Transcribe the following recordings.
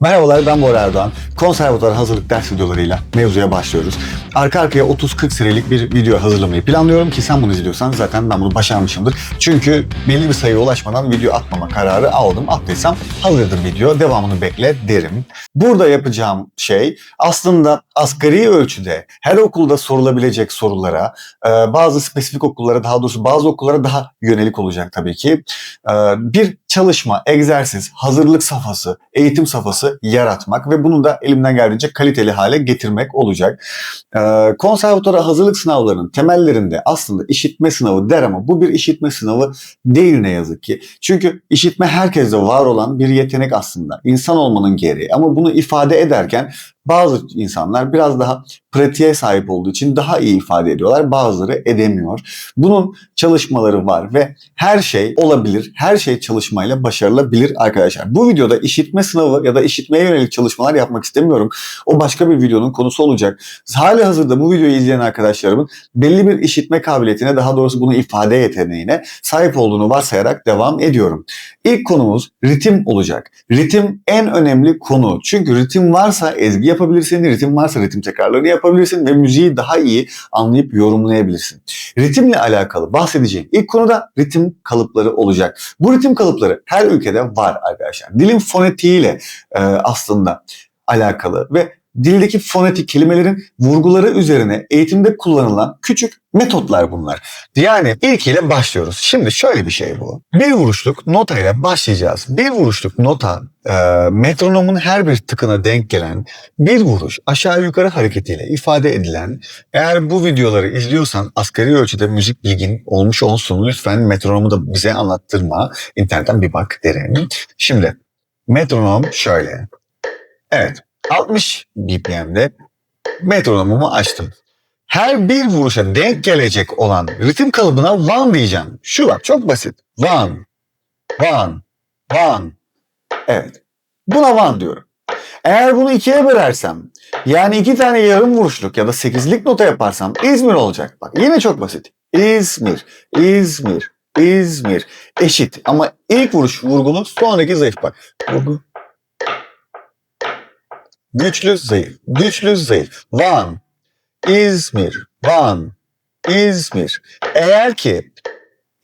Merhabalar ben Bora Erdoğan. Konservatuar hazırlık ders videolarıyla mevzuya başlıyoruz. Arka arkaya 30-40 serilik bir video hazırlamayı planlıyorum ki sen bunu izliyorsan zaten ben bunu başarmışımdır. Çünkü belli bir sayıya ulaşmadan video atmama kararı aldım. Attıysam hazırdır video. Devamını bekle derim. Burada yapacağım şey aslında asgari ölçüde her okulda sorulabilecek sorulara, e, bazı spesifik okullara daha doğrusu bazı okullara daha yönelik olacak tabii ki. E, Bir çalışma, egzersiz, hazırlık safhası, eğitim safhası yaratmak ve bunu da elimden geldiğince kaliteli hale getirmek olacak. Ee, hazırlık sınavlarının temellerinde aslında işitme sınavı der ama bu bir işitme sınavı değil ne yazık ki. Çünkü işitme herkeste var olan bir yetenek aslında. İnsan olmanın gereği ama bunu ifade ederken bazı insanlar biraz daha pratiğe sahip olduğu için daha iyi ifade ediyorlar. Bazıları edemiyor. Bunun çalışmaları var ve her şey olabilir. Her şey çalışmayla başarılabilir arkadaşlar. Bu videoda işitme sınavı ya da işitmeye yönelik çalışmalar yapmak istemiyorum. O başka bir videonun konusu olacak. Hali hazırda bu videoyu izleyen arkadaşlarımın belli bir işitme kabiliyetine daha doğrusu bunu ifade yeteneğine sahip olduğunu varsayarak devam ediyorum. İlk konumuz ritim olacak. Ritim en önemli konu. Çünkü ritim varsa ezgi yapabilirsin, ritim varsa ritim tekrarlarını yapabilirsin ve müziği daha iyi anlayıp yorumlayabilirsin. Ritimle alakalı bahsedeceğim ilk konuda ritim kalıpları olacak. Bu ritim kalıpları her ülkede var arkadaşlar. Dilin fonetiğiyle e, aslında alakalı ve dildeki fonetik kelimelerin vurguları üzerine eğitimde kullanılan küçük metotlar bunlar. Yani ilkiyle başlıyoruz. Şimdi şöyle bir şey bu. Bir vuruşluk notayla başlayacağız. Bir vuruşluk nota e, metronomun her bir tıkına denk gelen bir vuruş aşağı yukarı hareketiyle ifade edilen eğer bu videoları izliyorsan asgari ölçüde müzik bilgin olmuş olsun lütfen metronomu da bize anlattırma. İnternetten bir bak derim. Şimdi metronom şöyle. Evet 60 BPM'de metronomumu açtım. Her bir vuruşa denk gelecek olan ritim kalıbına one diyeceğim. Şu bak çok basit. One, one, one. Evet. Buna one diyorum. Eğer bunu ikiye bölersem yani iki tane yarım vuruşluk ya da sekizlik nota yaparsam İzmir olacak. Bak yine çok basit. İzmir, İzmir, İzmir. Eşit ama ilk vuruş vurgulu sonraki zayıf bak. Vurgu. Güçlü zayıf, güçlü zayıf. Van, İzmir, Van, İzmir. Eğer ki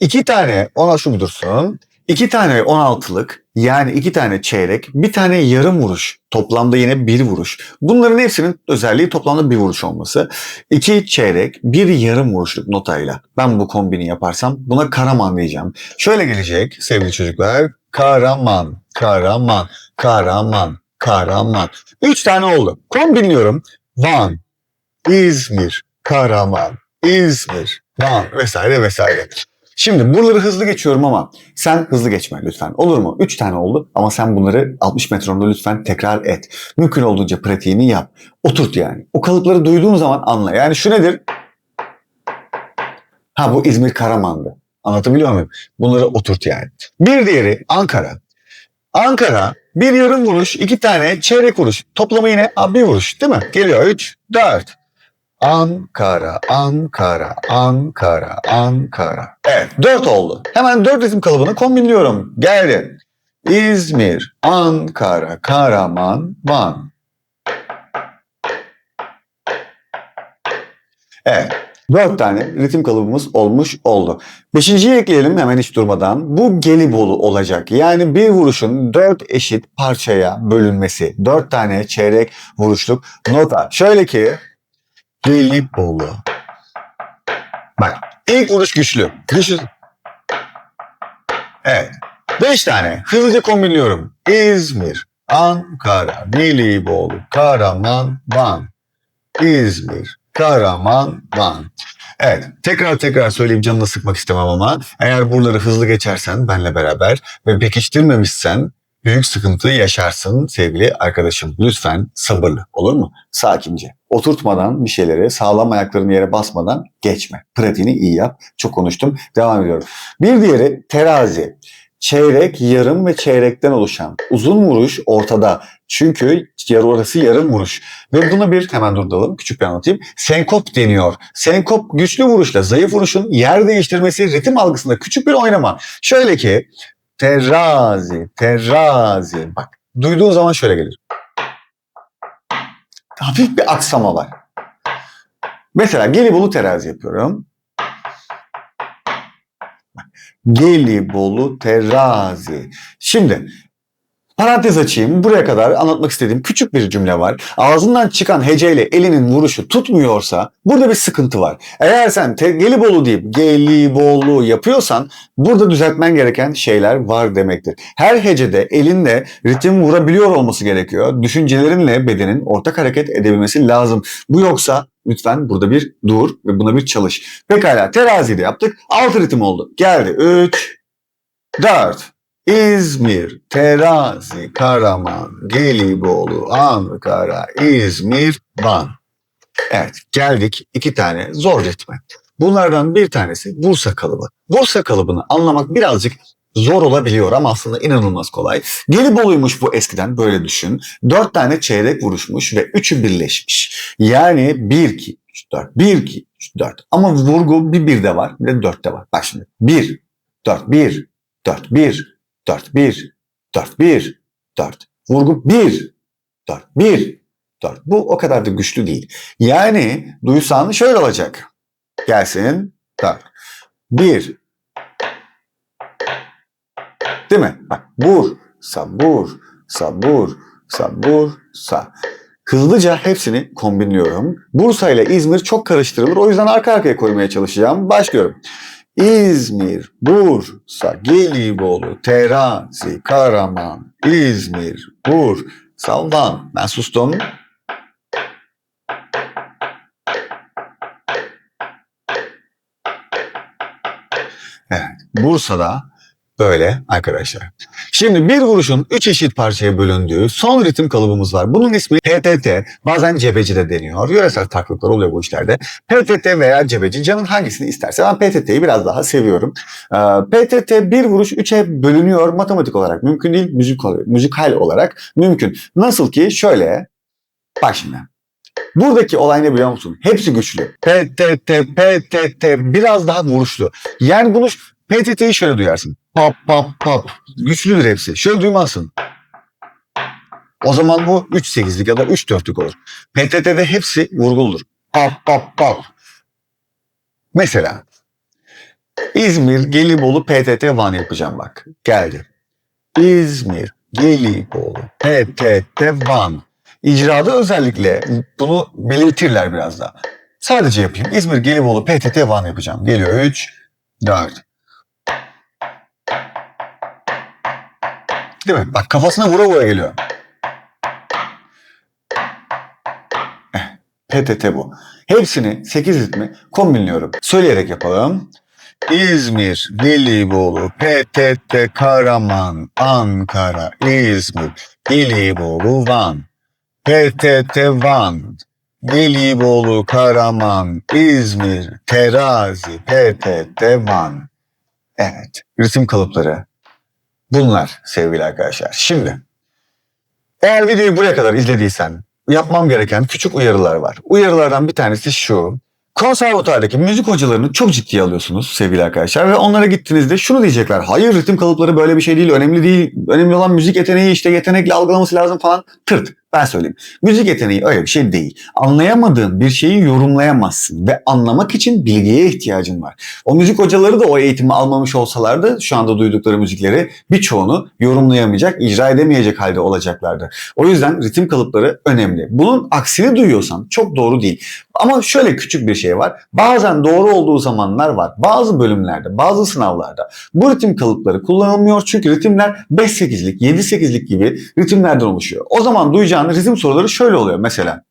iki tane ona şu dursun, iki tane 16'lık yani iki tane çeyrek, bir tane yarım vuruş, toplamda yine bir vuruş. Bunların hepsinin özelliği toplamda bir vuruş olması. İki çeyrek, bir yarım vuruşluk notayla ben bu kombini yaparsam buna Karaman diyeceğim. Şöyle gelecek sevgili çocuklar. Karaman, Karaman, Karaman, Karaman. Üç tane oldu. Kombinliyorum. Van, İzmir, Karaman, İzmir, Van vesaire vesaire. Şimdi buraları hızlı geçiyorum ama sen hızlı geçme lütfen. Olur mu? Üç tane oldu ama sen bunları 60 metronda lütfen tekrar et. Mümkün olduğunca pratiğini yap. Oturt yani. O kalıpları duyduğun zaman anla. Yani şu nedir? Ha bu İzmir Karaman'dı. Anlatabiliyor muyum? Bunları oturt yani. Bir diğeri Ankara. Ankara bir yarım vuruş, iki tane çeyrek vuruş. Toplamı yine bir vuruş değil mi? Geliyor üç, dört. Ankara, Ankara, Ankara, Ankara. Evet dört oldu. Hemen dört ritim kalıbını kombinliyorum. Geldi. İzmir, Ankara, Karaman, Van. Evet. Dört tane ritim kalıbımız olmuş oldu. Beşinciyi ekleyelim hemen hiç durmadan. Bu Gelibolu olacak. Yani bir vuruşun dört eşit parçaya bölünmesi. Dört tane çeyrek vuruşluk nota. Şöyle ki Gelibolu. Bak ilk vuruş güçlü. Güçlü. Evet. Beş tane. Hızlıca kombinliyorum. İzmir, Ankara, Gelibolu, Karaman, Van. İzmir, Karaman, Van. Evet, tekrar tekrar söyleyeyim canını sıkmak istemem ama eğer buraları hızlı geçersen benle beraber ve pekiştirmemişsen büyük sıkıntı yaşarsın sevgili arkadaşım. Lütfen sabırlı olur mu? Sakince. Oturtmadan bir şeyleri sağlam ayaklarını yere basmadan geçme. Pratiğini iyi yap. Çok konuştum. Devam ediyorum. Bir diğeri terazi. Çeyrek, yarım ve çeyrekten oluşan uzun vuruş ortada. Çünkü yarı orası yarım vuruş. Ve buna bir hemen durduralım küçük bir anlatayım. Senkop deniyor. Senkop güçlü vuruşla zayıf vuruşun yer değiştirmesi ritim algısında küçük bir oynama. Şöyle ki terazi, terazi. Bak duyduğun zaman şöyle gelir. hafif bir aksama var. Mesela Gelibolu terazi yapıyorum. Gelibolu terazi. Şimdi parantez açayım. Buraya kadar anlatmak istediğim küçük bir cümle var. Ağzından çıkan heceyle elinin vuruşu tutmuyorsa burada bir sıkıntı var. Eğer sen Gelibolu deyip Gelibolu yapıyorsan burada düzeltmen gereken şeyler var demektir. Her hecede elinle ritim vurabiliyor olması gerekiyor. Düşüncelerinle bedenin ortak hareket edebilmesi lazım. Bu yoksa lütfen burada bir dur ve buna bir çalış. Pekala terazi de yaptık. Altı ritim oldu. Geldi. 3, 4, İzmir, Terazi, Karaman, Gelibolu, Ankara, İzmir, Van. Evet geldik iki tane zor ritme. Bunlardan bir tanesi Bursa kalıbı. Bursa kalıbını anlamak birazcık zor olabiliyor ama aslında inanılmaz kolay. Gelibolu'ymuş bu eskiden böyle düşün. Dört tane çeyrek vuruşmuş ve üçü birleşmiş. Yani 1, 2, 3, 4, 1, 2, 3, 4. Ama vurgu bir birde var bir de dörtte var. Bak şimdi 1, 4, 1, 4, 1, 4, 1, 4, 1, 4. Vurgu 1, 4, 1, 4. Bu o kadar da güçlü değil. Yani duysan şöyle olacak. Gelsin. 4. 1. Değil mi? Bak bur, sabur, sabur, sabur, sa. Hızlıca hepsini kombinliyorum. Bursa ile İzmir çok karıştırılır. O yüzden arka arkaya koymaya çalışacağım. Başlıyorum. İzmir, Bursa, Gelibolu, Terazi, Karaman, İzmir, Bursa, Van. Ben sustum. Evet, Bursa'da böyle arkadaşlar. Şimdi bir vuruşun üç eşit parçaya bölündüğü son ritim kalıbımız var. Bunun ismi PTT. Bazen cebeci de deniyor. Yöresel farklılıklar oluyor bu işlerde. PTT veya cebeci canın hangisini isterse. Ben PTT'yi biraz daha seviyorum. Ee, PTT bir vuruş üçe bölünüyor matematik olarak. Mümkün değil müzik, müzikal olarak mümkün. Nasıl ki şöyle. Bak şimdi. Buradaki olay ne biliyor musun? Hepsi güçlü. PTT, PTT biraz daha vuruşlu. Yani bunu PTT'yi şöyle duyarsın. Pap pap pap. Güçlüdür hepsi. Şöyle duymazsın. O zaman bu 3-8'lik ya da 3-4'lük olur. PTT'de hepsi vurguludur. Pap pap pap. Mesela İzmir, Gelibolu, PTT Van yapacağım bak. Geldi. İzmir, Gelibolu, PTT Van. İcrada özellikle bunu belirtirler biraz daha. Sadece yapayım. İzmir, Gelibolu, PTT Van yapacağım. Geliyor 3, 4. Değil mi? Bak kafasına vura vura geliyor. Eh, PTT bu. Hepsini 8 ritmi kombinliyorum. Söyleyerek yapalım. İzmir, Gelibolu, PTT, Karaman, Ankara, İzmir, Gelibolu, Van. PTT Van, Gelibolu, Karaman, İzmir, Terazi, PTT Van. Evet, ritim kalıpları bunlar sevgili arkadaşlar. Şimdi eğer videoyu buraya kadar izlediysen yapmam gereken küçük uyarılar var. Uyarılardan bir tanesi şu. Konservatuvardaki müzik hocalarını çok ciddiye alıyorsunuz sevgili arkadaşlar ve onlara gittiğinizde şunu diyecekler. Hayır ritim kalıpları böyle bir şey değil, önemli değil. Önemli olan müzik yeteneği işte yetenekle algılaması lazım falan. Tırt. Ben söyleyeyim. Müzik yeteneği öyle bir şey değil. Anlayamadığın bir şeyi yorumlayamazsın ve anlamak için bilgiye ihtiyacın var. O müzik hocaları da o eğitimi almamış olsalardı şu anda duydukları müzikleri birçoğunu yorumlayamayacak, icra edemeyecek halde olacaklardı. O yüzden ritim kalıpları önemli. Bunun aksini duyuyorsan çok doğru değil. Ama şöyle küçük bir şey var. Bazen doğru olduğu zamanlar var. Bazı bölümlerde, bazı sınavlarda bu ritim kalıpları kullanılmıyor. Çünkü ritimler 5-8'lik, 7-8'lik gibi ritimlerden oluşuyor. O zaman duyacağın ritim soruları şöyle oluyor mesela.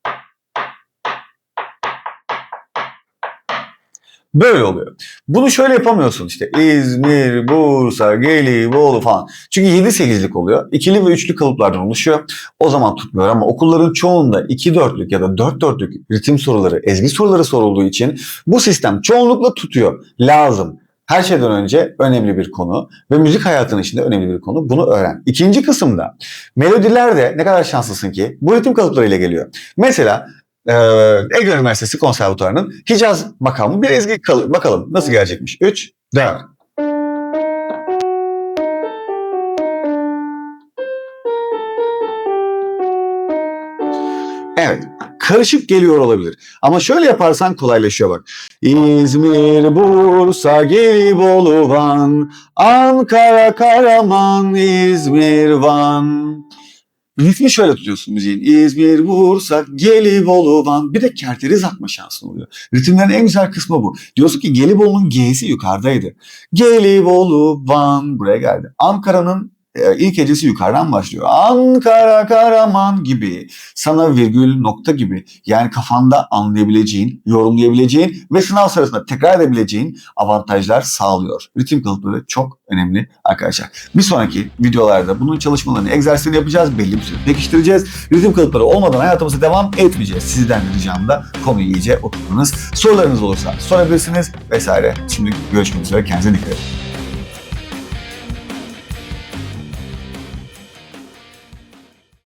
Böyle oluyor. Bunu şöyle yapamıyorsun işte İzmir, Bursa, Gelibolu falan. Çünkü 7-8'lik oluyor. İkili ve üçlü kalıplardan oluşuyor. O zaman tutmuyor ama okulların çoğunda 2-4'lük ya da 4-4'lük ritim soruları, ezgi soruları sorulduğu için bu sistem çoğunlukla tutuyor. Lazım. Her şeyden önce önemli bir konu ve müzik hayatının içinde önemli bir konu. Bunu öğren. İkinci kısımda melodiler de ne kadar şanslısın ki bu ritim kalıplarıyla geliyor. Mesela ee, Ege Üniversitesi Konservatuvarı'nın Hicaz makamı bir ezgi kalı bakalım nasıl gelecekmiş. 3, 4. Evet. Karışık geliyor olabilir. Ama şöyle yaparsan kolaylaşıyor bak. İzmir, Bursa, Gelibolu, Van, Ankara, Karaman, İzmir, Van. Ritmi şöyle tutuyorsun müziğin. İzmir, Bursa, Gelibolu, Van. Bir de kerteriz atma şansın oluyor. Ritimlerin en güzel kısmı bu. Diyorsun ki Gelibolu'nun G'si yukarıdaydı. Gelibolu, Van buraya geldi. Ankara'nın ilk hecesi yukarıdan başlıyor. Ankara, Karaman gibi. Sana virgül, nokta gibi. Yani kafanda anlayabileceğin, yorumlayabileceğin ve sınav sırasında tekrar edebileceğin avantajlar sağlıyor. Ritim kalıpları çok önemli arkadaşlar. Bir sonraki videolarda bunun çalışmalarını, egzersizlerini yapacağız. Belli bir süre pekiştireceğiz. Ritim kalıpları olmadan hayatımıza devam etmeyeceğiz. Sizden de ricam da konuyu iyice oturtunuz. Sorularınız olursa sorabilirsiniz vesaire. Şimdi görüşmek üzere. Kendinize dikkat edin.